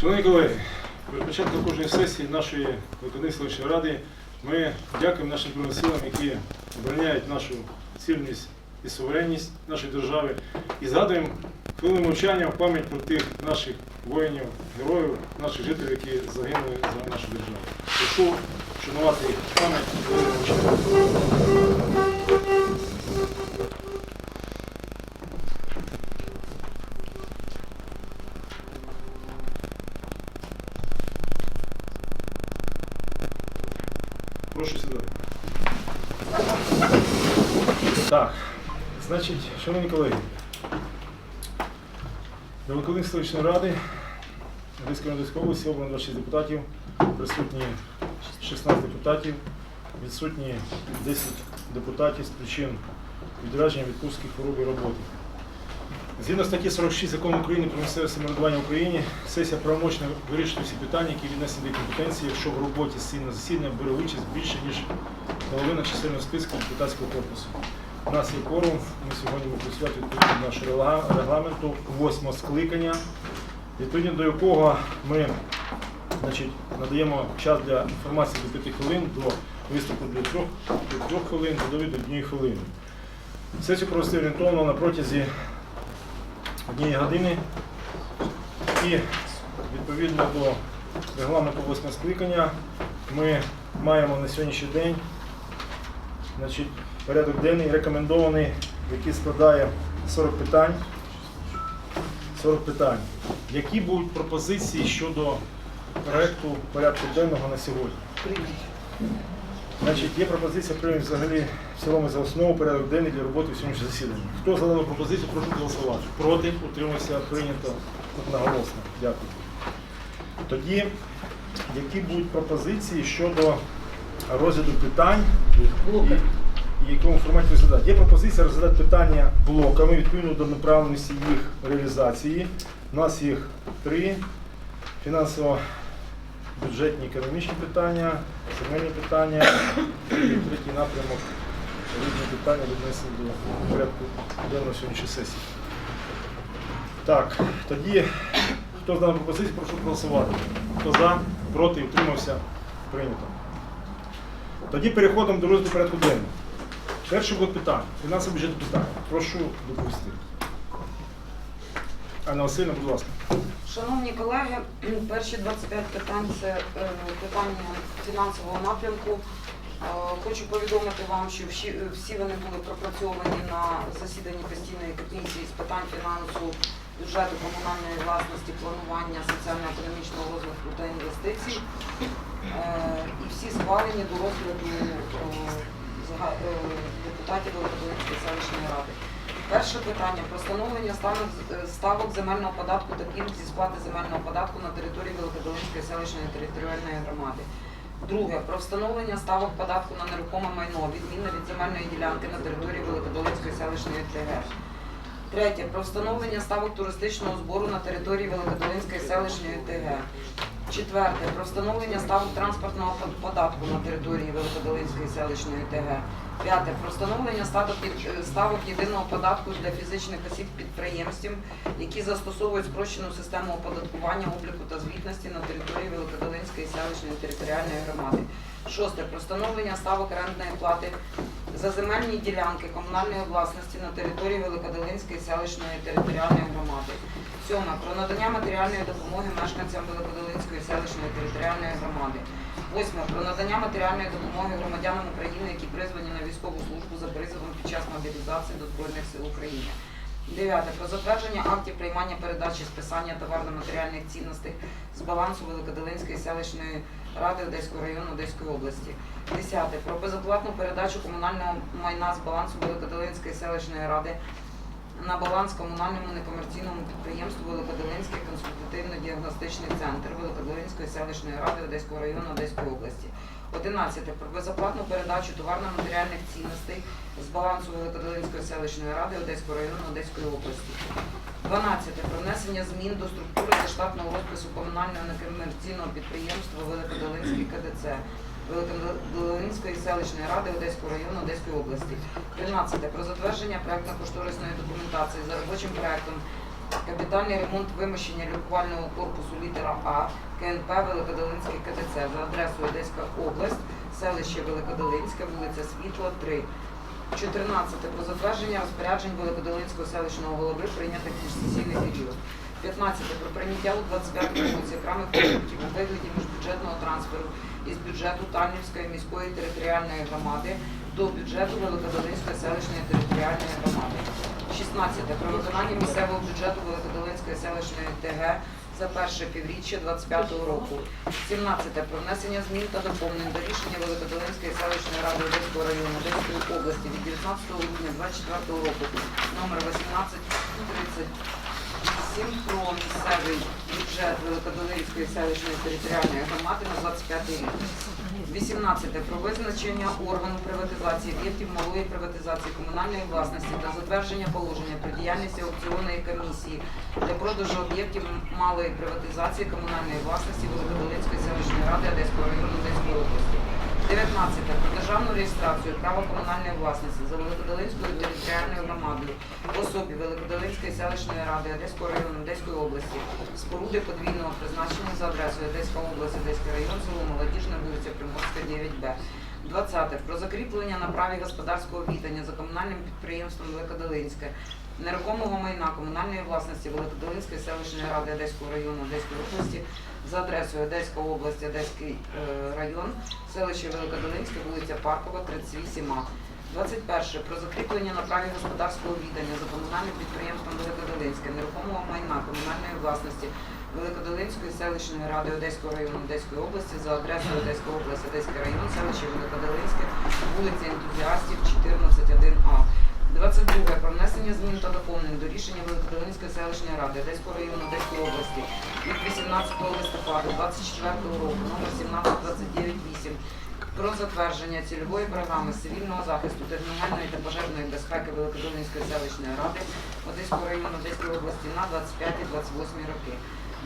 Шановні колеги, перед початком кожної сесії нашої виконавчої селищної ради ми дякуємо нашим Збройним силам, які обороняють нашу цільність і суверенність нашої держави, і згадуємо хвилину мовчання в пам'ять про тих наших воїнів, героїв, наших жителів, які загинули за нашу державу. Прошу шанувати їх пам'ять хвилину. Прошу сідати. Так, значить, шановні колеги, до Миколаївської селищної ради Одеської Одеської області обрано 26 депутатів, присутні 16 депутатів, відсутні 10 депутатів з причин відрядження відпустки хвороби роботи. Згідно статті 46 закону України про місцеве самоврядування в Україні, сесія правомочна вирішити всі питання, які віднесені до компетенції, якщо в роботі сесійного засідання бере участь більше, ніж половина чисельного списку депутатського корпусу. У нас є кворум, ми сьогодні будемо працювати відповідно до нашого регламенту, восьмого скликання, відповідно до якого ми значить, надаємо час для інформації до 5 хвилин, до виступу до 3, до 3 хвилин, до довіду до 1 хвилини. Сесію провести орієнтовно на протязі однієї години і відповідно до регламенту восьмого скликання ми маємо на сьогоднішній день значить, порядок денний рекомендований, який складає 40 питань. 40 питань. Які будуть пропозиції щодо проекту порядку денного на сьогодні? Значить, є пропозиція прийняти взагалі в цілому за основу порядок денний для роботи в сьогоднішнього засідання. Хто за дану пропозицію, прошу голосувати. Проти, утримався, прийнято одноголосно. Дякую. Тоді, які будуть пропозиції щодо розгляду питань і, і якому форматі розглядати? Є пропозиція розглядати питання блоками відповідно до направленості їх реалізації. У нас їх три. Фінансово бюджетні економічні питання, земельні питання, і третій напрямок різні питання віднесені до порядку денного сьогоднішньої сесії. Так, тоді, хто за дану пропозицію, прошу проголосувати. Хто за, проти, утримався, прийнято. Тоді переходимо до розгляду порядку денного. Перше буде питання. Фінансово бюджетне питання. Прошу доповісти. Анна Васильівна, будь ласка. Шановні колеги, перші 25 питань це е, питання фінансового напрямку. Е, Хочу повідомити вам, що всі, всі вони були пропрацьовані на засіданні постійної комісії з питань фінансу, бюджету, комунальної власності, планування соціально-економічного розвитку та інвестицій. Е, І всі схвалені до розгляду е, е, депутатів Великодолинської селищної ради. Перше питання про встановлення ставок, е, земельного податку та пільг зі сплати земельного податку на території Великодолинської селищної територіальної громади. Друге про встановлення ставок податку на нерухоме майно, відмінне від земельної ділянки на території Великодолинської селищної ТГ. Третє про встановлення ставок туристичного збору на території Великодолинської селищної ТГ. Четверте про встановлення ставок транспортного податку на території Великодолинської селищної ТГ. П'яте про встановлення ставок, е, ставок єдиного податку для фізичних осіб підприємств, які застосовують спрощену систему оподаткування, обліку та звітності на території Великодолинської селищної територіальної громади. Шосте про встановлення ставок орендної плати за земельні ділянки комунальної власності на території Великодолинської селищної територіальної громади. Сьоме про надання матеріальної допомоги мешканцям Великодолинської селищної територіальної громади. Восьме про надання матеріальної допомоги громадянам України, які призвані на військову службу за призовом під час мобілізації до Збройних сил України. Дев'яте про затвердження актів приймання передачі списання товарно-матеріальних цінностей з балансу Великодолинської селищної ради Одеського району Одеської області. Десяте про безоплатну передачу комунального майна з балансу Великодолинської селищної ради на баланс комунальному некомерційному підприємству Великодолинський консультативно-діагностичний центр Великодолинської селищної ради Одеського району Одеської області. 11. Про безоплатну передачу товарно-матеріальних цінностей з балансу Великодолинської селищної ради Одеського району Одеської області. 12. Про внесення змін до структури та штатного розпису комунального некомерційного підприємства Великодолинський КДЦ Великодолинської селищної ради Одеського району Одеської області. 13. Про затвердження проектно-кошторисної документації за робочим проектом Капітальний ремонт вимощення лікувального корпусу літера А КНП Великодолинський КДЦ за адресою Одеська область, селище Великодолинське, вулиця Світла, 3. 14. Про затвердження розпоряджень Великодолинського селищного голови прийнятих в сесійний період. 15. Про прийняття у 25 році окремих продуктів у вигляді міжбюджетного трансферу із бюджету Танівської міської територіальної громади до бюджету Великодолинської селищної територіальної громади. 16. Про виконання місцевого бюджету Великодолинської селищної ТГ за перше півріччя 25 року. 17. Про внесення змін та доповнень до рішення Великодолинської селищної ради Одеського району Одеської області від 19 липня 24 року номер 1837 про місцевий бюджет Великодолинської селищної територіальної громади на 25 рік. 18. Про визначення органу приватизації об'єктів малої приватизації комунальної власності та затвердження положення про діяльність аукціонної комісії для продажу об'єктів малої приватизації комунальної власності Великодолинської селищної ради Одеського району Одеської області. 19. Про державну реєстрацію права комунальної власності за Великодолинською територіальною громадою в особі Великодолинської селищної ради Одеського району Одеської області, споруди подвійного призначення за адресою Одеська область, Одеський район, село Молодіжна, вулиця Приморська, 9Б. 20. Про закріплення на праві господарського відання за комунальним підприємством Великодолинське нерухомого майна комунальної власності Великодолинської селищної ради Одеського району Одеської області за адресою Одеська область, Одеський е, район, селище Великодолинське, вулиця Паркова, 38А. 21. Про закріплення на праві господарського відання за комунальним підприємством Великодолинське нерухомого майна комунальної власності Великодолинської селищної ради Одеського району Одеської області за адресою Одеська область, Одеський район, селище Великодолинське, вулиця Ентузіастів, 14-1А. 22. Про внесення змін та доповнень до рішення Великодолинської селищної ради Одеського району Одеської області від 18 листопада 24 року номер 17298 про затвердження цільової програми цивільного захисту техногенної та пожежної безпеки Великодолинської селищної ради Одеського району Одеської області на 25-28 роки.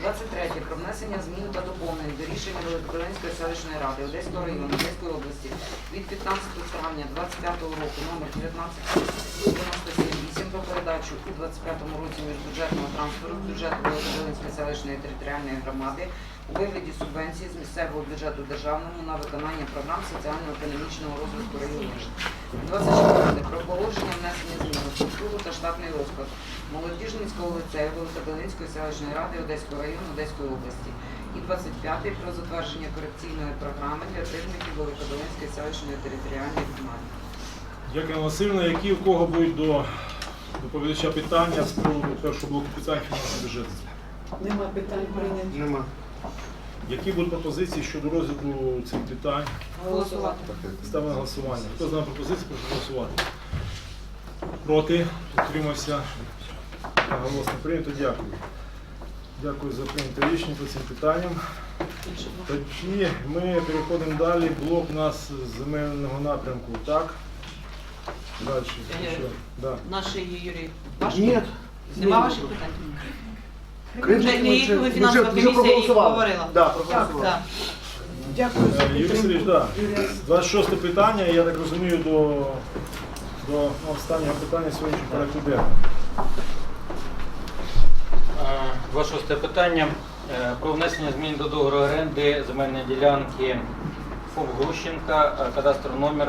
23. Про внесення змін та доповнень до рішення Великодолинської селищної ради Одеського району Одеської області від 15 травня 25 року номер 1997 про передачу у 25 році міжбюджетного трансферу з бюджету Великодолинської селищної територіальної громади у вигляді субвенції з місцевого бюджету державному на виконання програм соціально-економічного розвитку районів. 24. Про погодження внесення змін у структуру та штатний розклад Молодіжницького ліцею Великодолинської селищної ради Одеського району Одеської області. І 25-й Про затвердження корекційної програми для техніків Великодолинської селищної територіальної громади. Дякую, Васильівна. Які у кого будуть до доповідача питання з приводу першого блоку питань фінансового бюджету? Нема питань прийняті. Нема. Які будуть пропозиції щодо розгляду цих питань? Голосувати. Ставимо на голосування. Хто за пропозицію, прошу голосувати. Проти? Утримався? Голосно прийнято. Дякую. Дякую за прийняте рішення по цим питанням. Тоді ми переходимо далі. Блок у нас з земельного напрямку. Так? Далі. Да. Наші Юрій, ваші? Ні. Нема ваших питань? Вже ми їх фінансова комісія їх говорила. Да, проголосували. Так. Дякую Юрій. Сергійович, да. 26 питання, я так розумію, до, до ну, останнього питання сьогоднішнього порядку денного. Е, 26 питання Е, про внесення змін до договору оренди земельної ділянки ФОП Грущенка, е, кадастровий номер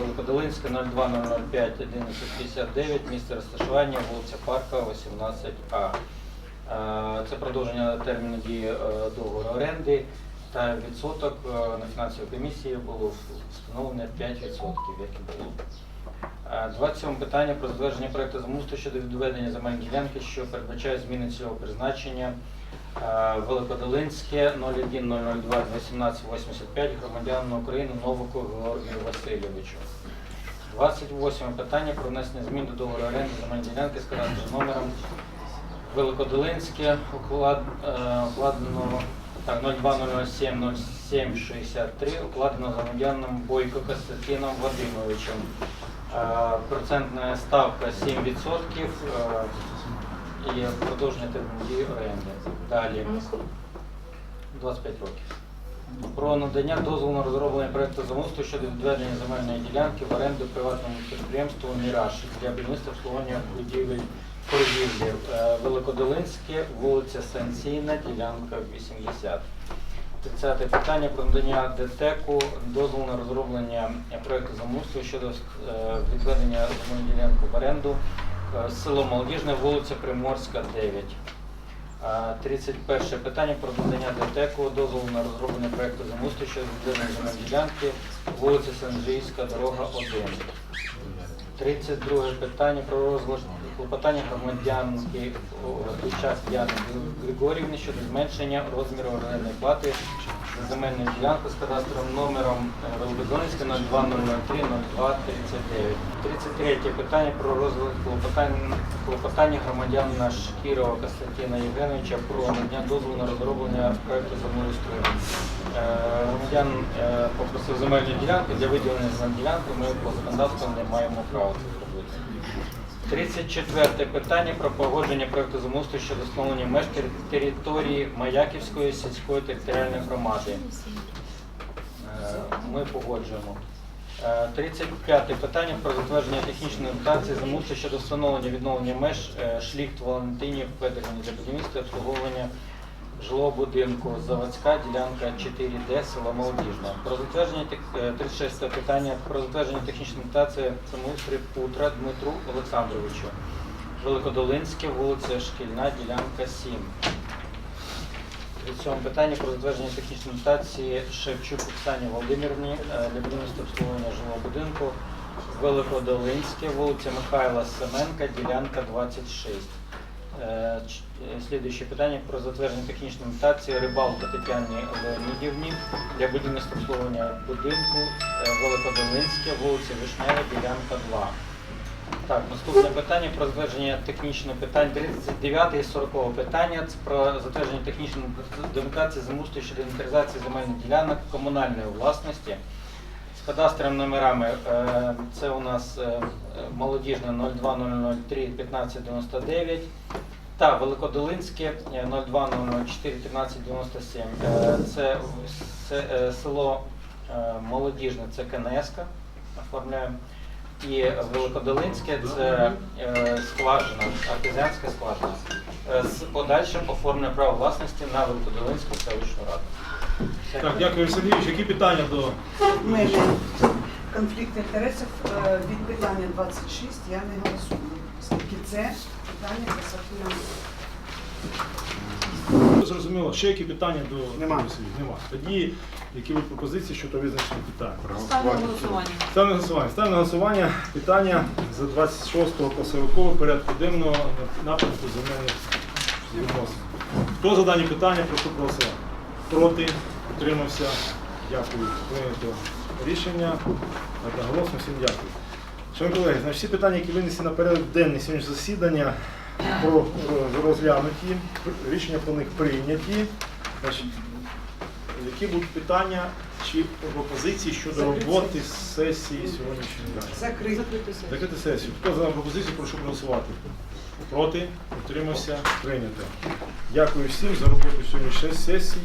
Великодолинська 0205 1159, місце розташування, вулиця Паркова, 18А. Е, Це продовження терміну дії договору оренди та відсоток на фінансовій комісії було встановлено 5%, як і було. Е, 27 питання про затвердження проекту замустрою щодо відведення земельної ділянки, що передбачає зміни цього призначення. Е, Великодолинське 0102 1885 громадянину України Новику Георгію Васильовичу. 28 питання про внесення змін до договору оренди земельної ділянки з кадастровим номером Великодолинське е, укладено так, 0207 0763 укладено громадянином Бойко Костянтином Вадимовичем. Е, Процентна ставка 7% е, і продовження терміну дії оренди. Далі 25 років. Про надання дозволу на розроблення проекту замовства щодо відведення земельної ділянки в оренду приватному підприємству Міраж для будівництва обслуговування будівель торгівлі. Е, Великодолинське, вулиця Санкційна, ділянка 80. 30 питання про надання ДТЕКу дозволу на розроблення проєкту замовства щодо е, відведення земельної ділянки в оренду. Е, Село Молодіжне, вулиця Приморська, 9. Е, 31 питання про надання ДТЕКу дозволу на розроблення проєкту замовства щодо відведення земельної ділянки, вулиця Санджийська, дорога 1. 32 питання про розгляд клопотання громадянки Час Діани Григорівни щодо зменшення розміру орендної плати за земельну ділянку з кадастровим номером Великодонецька 0203 0239. 33 питання про розгляд клопотання, клопотання громадянина Шкірова Костянтина Євгеновича про надання дозволу на розроблення проекту землеустрою. Е, Громадян е, попросив земельні ділянки для виділення земельної ділянки. Ми по законодавству не маємо права. 34 питання про погодження проекту замовства щодо встановлення меж території Маяківської сільської територіальної громади. Е, Ми погоджуємо. Е, 35 питання про затвердження технічної документації замовства щодо встановлення відновлення меж е, шліхт Валентинів Федорівні для будівництва обслуговування жилого будинку Заводська, ділянка 4D, село Молодіжне. Про затвердження е, 36 питання про затвердження технічної документації самоустрій Путра Дмитру Олександровичу. Великодолинське, вулиця Шкільна, ділянка 7. 37 питання про затвердження технічної документації Шевчук Оксані Володимирівні е, для будівництва обслуговування жилого будинку Великодолинське, вулиця Михайла Семенка, ділянка 26. Е, е, Слідуюче питання про затвердження технічної документації Рибалка Тетяні Леонідівні для будівництва обслуговування будинку е, Великодолинське, вулиця Вишнева, ділянка 2. Так, наступне питання про затвердження технічних питань 39 і 40 питання. Це про затвердження технічної документації замустрою щодо інвентаризації земельних ділянок комунальної власності з кадастровими номерами. Це у нас молодіжне 02003 1599 та Великодолинське е, 02004 1397. Е, Це це, е, село е, Молодіжне, це КНС оформляємо. І Великодолинське це е, скважина, артезіанська скважина. Е, З подальшим оформлення права власності на Великодолинську селищну раду. Так, дякую, Сергійович. Які питання до мене конфлікт інтересів е, від питання 26 я не голосую, оскільки це питання засадує. зрозуміло? Ще які питання до Нема. комісії? Нема. Тоді які будуть пропозиції щодо визначення питань? Ставлю на голосування. Ставлю на голосування. Ставлю на голосування питання за 26 по 40 порядку денного напрямку земельних відносин. Хто за дані питання, прошу проголосувати. Проти, утримався. Дякую. Прийнято рішення. Одноголосно всім дякую. Шановні колеги, значить, всі питання, які винесені на порядок денний сьогоднішнього засідання, про розглянуті, рішення по них прийняті. Значить, які будуть питання чи пропозиції щодо роботи сесії сьогоднішньої дня? Закрити. Закрити сесію. Хто за пропозицію, прошу проголосувати. Проти, утримався, прийнято. Дякую всім за роботу сьогоднішньої сесії.